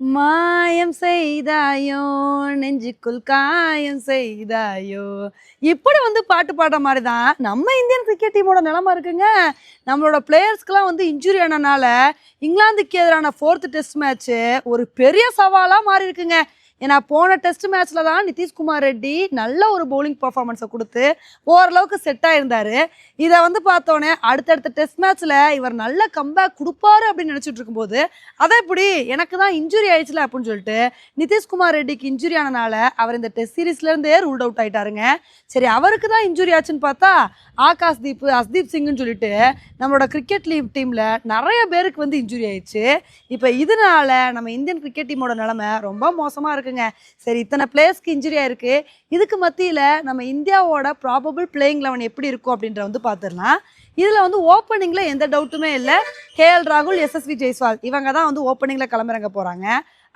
மாயம் செய்தாயோ? நெஞ்சுக்குள் காயம் செய்தாயோ? இப்படி வந்து பாட்டு பாடுற மாதிரி தான் நம்ம இந்தியன் கிரிக்கெட் டீமோட நிலமா இருக்குங்க. நம்மளோட பிளேயர்ஸ்க்கெலாம் வந்து இன்ஜுரி ஆனனால இங்கிலாந்துக்கு எதிரான ஃபோர்த் டெஸ்ட் மேட்ச்சு ஒரு பெரிய சவாலாக மாறி இருக்குங்க ஏன்னா போன டெஸ்ட் மேட்ச்ல தான் நிதிஷ்குமார் ரெட்டி நல்ல ஒரு பவுலிங் பர்ஃபார்மன்ஸை கொடுத்து ஓரளவுக்கு செட் ஆயிருந்தாரு. இதை வந்து பார்த்தோன்னே அடுத்தடுத்த டெஸ்ட் மேட்ச்ல இவர் நல்ல கம்பேக் கொடுப்பாரு அப்படின்னு நினைச்சிட்டு இருக்கும்போது அதை இப்படி எனக்கு தான் இன்ஜுரி ஆயிடுச்சுல அப்படின்னு சொல்லிட்டு நிதிஷ்குமார் ரெட்டிக்கு இன்ஜுரி ஆனனால அவர் இந்த டெஸ்ட் சீரீஸ்ல இருந்தே ரூல்ட் அவுட் ஆயிட்டாருங்க. சரி அவருக்கு தான் இன்ஜுரி ஆச்சுன்னு பார்த்தா ஆகாஷ் தீப் அஸ்தீப் சிங்னு சொல்லிட்டு நம்மளோட கிரிக்கெட் லீவ் டீம்ல நிறைய பேருக்கு வந்து இன்ஜுரி ஆயிடுச்சு. இப்போ இதனால நம்ம இந்தியன் கிரிக்கெட் டீமோட நிலைமை ரொம்ப மோசமா இருக்குங்க. சரி இத்தனை பிளேயர்ஸ்க்கு இன்ஜுரியாக இருக்குது இதுக்கு மத்தியில் நம்ம இந்தியாவோட ப்ராபபிள் பிளேயிங் லெவன் எப்படி இருக்கும் அப்படின்ற வந்து பார்த்துடலாம் இதில் வந்து ஓப்பனிங்கில் எந்த டவுட்டுமே இல்லை. கேஎல் ராகுல் எஸ்எஸ்வி ஜெய்ஸ்வால் இவங்க தான் வந்து ஓப்பனிங்கில் கிளம்புறங்க போகிறாங்க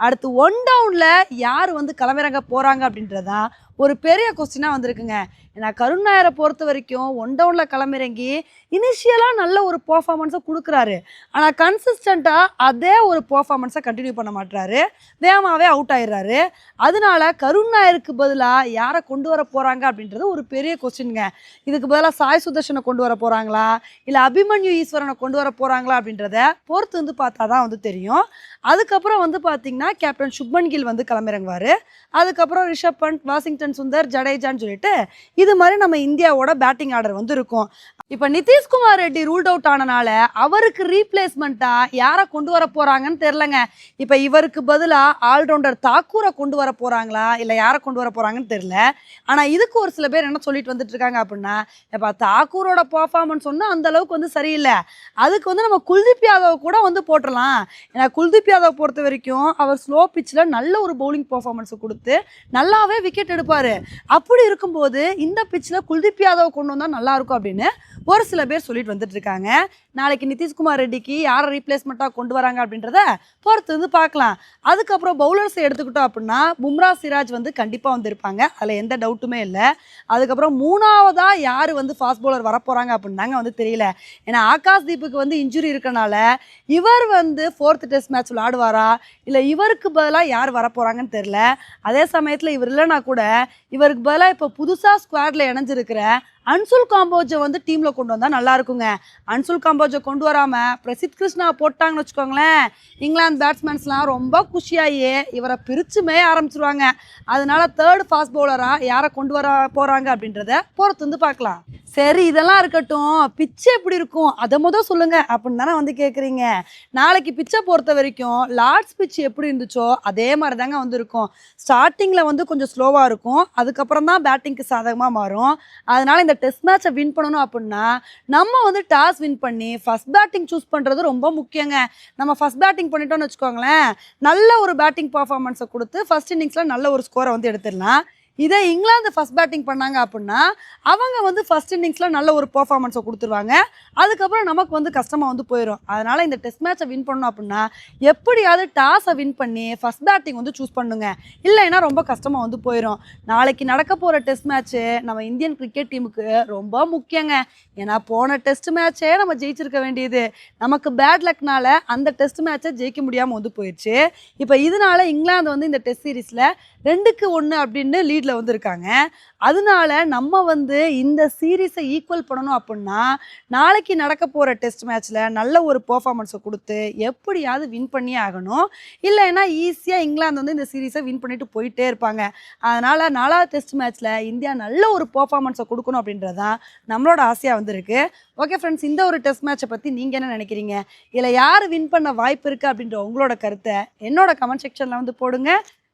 அடுத்து ஒன் டவுனில் யார் வந்து கிளம்பிறங்க போகிறாங்க அப்படின்றதான் ஒரு பெரிய கொஸ்டினாக வந்திருக்குங்க. ஏன்னா கருண் நாயரை பொறுத்த வரைக்கும் ஒன் டவுனில் களமிறங்கி இனிஷியலாக நல்ல ஒரு பர்ஃபார்மன்ஸை கொடுக்குறாரு. ஆனால் கன்சிஸ்டண்ட்டாக அதே ஒரு பர்ஃபார்மன்ஸை கண்டினியூ பண்ண மாட்டுறாரு வேகமாகவே அவுட் ஆயிடுறாரு. அதனால கருண் நாயருக்கு பதிலாக யாரை கொண்டு வர போகிறாங்க அப்படின்றது ஒரு பெரிய கொஸ்டின்ங்க இதுக்கு பதிலாக சாய் சுதர்ஷனை கொண்டு வர போகிறாங்களா இல்லை அபிமன்யு ஈஸ்வரனை கொண்டு வர போகிறாங்களா அப்படின்றத பொறுத்து வந்து பார்த்தா தான் வந்து தெரியும். அதுக்கப்புறம் வந்து பார்த்தீங்கன்னா கேப்டன் சுப்மன் கில் வந்து களமிறங்குவார். அதுக்கப்புறம் ரிஷப் பண்ட் வாஷிங்டன் சுந்தர் ஜடேஜான்னு சொல்லிட்டு இது மாதிரி நம்ம இந்தியாவோட பேட்டிங் ஆர்டர் வந்து இருக்கும் இப்போ நிதிஷ்குமார் ரெட்டி ரூல்ட் அவுட் ஆனனால அவருக்கு ரீப்ளேஸ்மெண்ட்டாக யாரை கொண்டு வர போகிறாங்கன்னு தெரிலங்க இப்போ இவருக்கு பதிலாக ஆல்ரவுண்டர் தாக்கூரை கொண்டு வர போகிறாங்களா இல்லை யாரை கொண்டு வர போகிறாங்கன்னு தெரில ஆனால் இதுக்கு ஒரு சில பேர் என்ன சொல்லிட்டு வந்துட்டு இருக்காங்க அப்படின்னா இப்போ தாக்கூரோட பர்ஃபார்மன்ஸ் ஒன்றும் அந்த அளவுக்கு வந்து சரியில்லை. அதுக்கு வந்து நம்ம குல்தீப் யாதவ் கூட வந்து போட்டுடலாம். ஏன்னா குல்தீப் யாதவ் பொறுத்த வரைக்கும் அவர் ஸ்லோ பிச்சில் நல்ல ஒரு பவுலிங் பர்ஃபார்மன்ஸை கொடுத்து நல்லாவே விக்கெட் எடுப்பார். அப்படி இருக்கும்போது இந்த பிச்சில் குல்தீப் யாதவ் கொண்டு வந்தால் நல்லாயிருக்கும் அப்படின்னு ஒரு சில பேர் சொல்லிட்டு வந்துட்டு இருக்காங்க. நாளைக்கு நிதிஷ்குமார் ரெட்டிக்கு யாரை ரீப்ளேஸ்மெண்ட்டாக கொண்டு வராங்க அப்படின்றத பொறுத்து வந்து பார்க்கலாம். அதுக்கப்புறம் பவுலர்ஸ் எடுத்துக்கிட்டோம் அப்படின்னா பும்ரா சிராஜ் வந்து கண்டிப்பாக வந்திருப்பாங்க. அதில் எந்த டவுட்டுமே இல்லை. அதுக்கப்புறம் மூணாவதாக யார் வந்து ஃபாஸ்ட் பவுலர் வரப்போகிறாங்க அப்படின்னாங்க வந்து தெரியல. ஏன்னா ஆகாஷ் தீப்புக்கு வந்து இன்ஜுரி இருக்கனால இவர் வந்து ஃபோர்த் டெஸ்ட் மேட்ச் விளாடுவாரா இல்லை இவருக்கு பதிலாக யார் வரப்போகிறாங்கன்னு தெரில அதே சமயத்தில் இவர் இல்லைனா கூட இவருக்கு பதிலாக இப்போ புதுசாக ஸ்குவாடில் இணைஞ்சிருக்கிற அன்சுல் காம்போஜை வந்து டீமில் கொண்டு வந்தால் நல்லா இருக்குங்க. அன்சுல் காம்போஜை கொண்டு வராமல் பிரசித் கிருஷ்ணா போட்டாங்கன்னு வச்சுக்கோங்களேன். இங்கிலாந்து பேட்ஸ்மேன்ஸ்லாம் ரொம்ப குஷியாகி இவரை பிரிச்சுமே ஆரம்பிச்சிருவாங்க. அதனால தேர்ட் ஃபாஸ்ட் பவுலராக யாரை கொண்டு வர போகிறாங்க அப்படின்றத பொறுத்து வந்து பார்க்கலாம். சரி இதெல்லாம் இருக்கட்டும். பிச்சை எப்படி இருக்கும்? அதை மொதல் சொல்லுங்க அப்படின்னு தானே வந்து கேட்குறீங்க நாளைக்கு பிச்சை பொறுத்த வரைக்கும் லார்ட்ஸ் பிச் எப்படி இருந்துச்சோ அதே மாதிரி தாங்க வந்து இருக்கும் ஸ்டார்டிங்கில் வந்து கொஞ்சம் ஸ்லோவாக இருக்கும். அதுக்கப்புறம் தான் பேட்டிங்க்கு சாதகமாக மாறும். அதனால் இந்த டெஸ்ட் மேட்சை வின் பண்ணணும் அப்படின்னா நம்ம வந்து டாஸ் வின் பண்ணி ஃபஸ்ட் பேட்டிங் சூஸ் பண்ணுறது ரொம்ப முக்கியங்க. நம்ம ஃபர்ஸ்ட் பேட்டிங் பண்ணிட்டோம்னு வச்சுக்கோங்களேன் நல்ல ஒரு பேட்டிங் பர்ஃபார்மன்ஸை கொடுத்து ஃபர்ஸ்ட் இன்னிங்ஸில் நல்ல ஒரு ஸ்கோரை வந்து எடுத்துடலாம். இதே இங்கிலாந்து ஃபஸ்ட் பேட்டிங் பண்ணாங்க அப்படின்னா அவங்க வந்து ஃபர்ஸ்ட் இன்னிங்ஸில் நல்ல ஒரு பர்ஃபார்மன்ஸை கொடுத்துருவாங்க. அதுக்கப்புறம் நமக்கு வந்து கஷ்டமாக வந்து போயிடும் அதனால் இந்த டெஸ்ட் மேட்சை வின் பண்ணணும் அப்படின்னா எப்படியாவது டாஸை வின் பண்ணி ஃபஸ்ட் பேட்டிங் வந்து சூஸ் பண்ணுங்க. இல்லைன்னா ரொம்ப கஷ்டமாக வந்து போயிடும் நாளைக்கு நடக்க போகிற டெஸ்ட் மேட்ச்சு நம்ம இந்தியன் கிரிக்கெட் டீமுக்கு ரொம்ப முக்கியங்க. ஏன்னா போன டெஸ்ட் மேட்ச்சே நம்ம ஜெயிச்சிருக்க வேண்டியது. நமக்கு பேட் லக்னால அந்த டெஸ்ட் மேட்சை ஜெயிக்க முடியாமல் வந்து போயிடுச்சு இப்போ இதனால இங்கிலாந்து வந்து இந்த டெஸ்ட் சீரீஸில் ரெண்டுக்கு ஒன்று அப்படின்னு லீட் லீடில் வந்து இருக்காங்க அதனால நம்ம வந்து இந்த சீரீஸை ஈக்குவல் பண்ணணும் அப்படின்னா நாளைக்கு நடக்க போகிற டெஸ்ட் மேட்ச்சில் நல்ல ஒரு பர்ஃபார்மன்ஸை கொடுத்து எப்படியாவது வின் பண்ணியே ஆகணும். இல்லைன்னா ஈஸியாக இங்கிலாந்து வந்து இந்த சீரீஸை வின் பண்ணிட்டு போயிட்டே இருப்பாங்க. அதனால் நாலாவது டெஸ்ட் மேட்ச்சில் இந்தியா நல்ல ஒரு பர்ஃபார்மன்ஸை கொடுக்கணும் அப்படின்றது தான் நம்மளோட ஆசையாக வந்திருக்கு. ஓகே ஃப்ரெண்ட்ஸ் இந்த ஒரு டெஸ்ட் மேட்சை பற்றி நீங்கள் என்ன நினைக்கிறீங்க? இதில் யார் வின் பண்ண வாய்ப்பு இருக்குது அப்படின்ற உங்களோட கருத்தை என்னோட கமெண்ட் செக்ஷனில் வந்து போடுங்க.